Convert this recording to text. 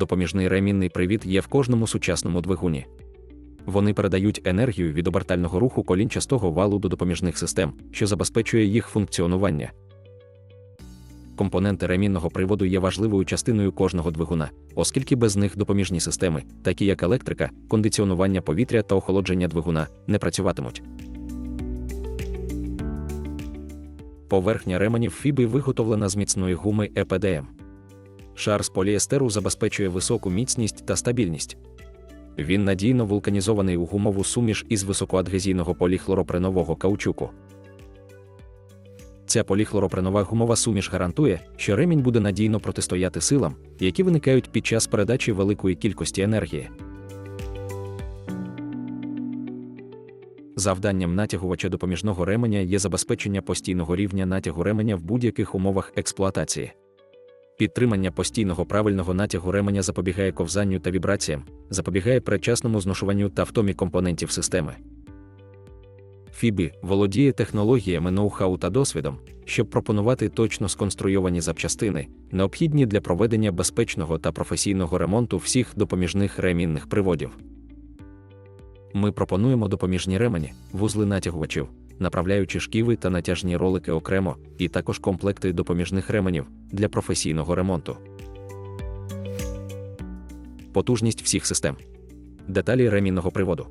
Допоміжний ремінний привід є в кожному сучасному двигуні. Вони передають енергію від обертального руху колінчастого валу до допоміжних систем, що забезпечує їх функціонування. Компоненти ремінного приводу є важливою частиною кожного двигуна, оскільки без них допоміжні системи, такі як електрика, кондиціонування повітря та охолодження двигуна, не працюватимуть. Поверхня ременів фіби виготовлена з міцної гуми ЕПДМ. Шар з поліестеру забезпечує високу міцність та стабільність. Він надійно вулканізований у гумову суміш із високоадгезійного поліхлоропренового каучуку. Ця поліхлоропренова гумова суміш гарантує, що ремінь буде надійно протистояти силам, які виникають під час передачі великої кількості енергії. Завданням натягувача допоміжного ременя є забезпечення постійного рівня натягу ременя в будь-яких умовах експлуатації. Підтримання постійного правильного натягу ременя запобігає ковзанню та вібраціям, запобігає передчасному зношуванню та втомі компонентів системи. Фібі володіє технологіями ноу-хау та досвідом, щоб пропонувати точно сконструйовані запчастини, необхідні для проведення безпечного та професійного ремонту всіх допоміжних ремінних приводів. Ми пропонуємо допоміжні ремені, вузли натягувачів, направляючі шківи та натяжні ролики окремо, і також комплекти допоміжних ременів для професійного ремонту. Потужність всіх систем. Деталі ремінного приводу.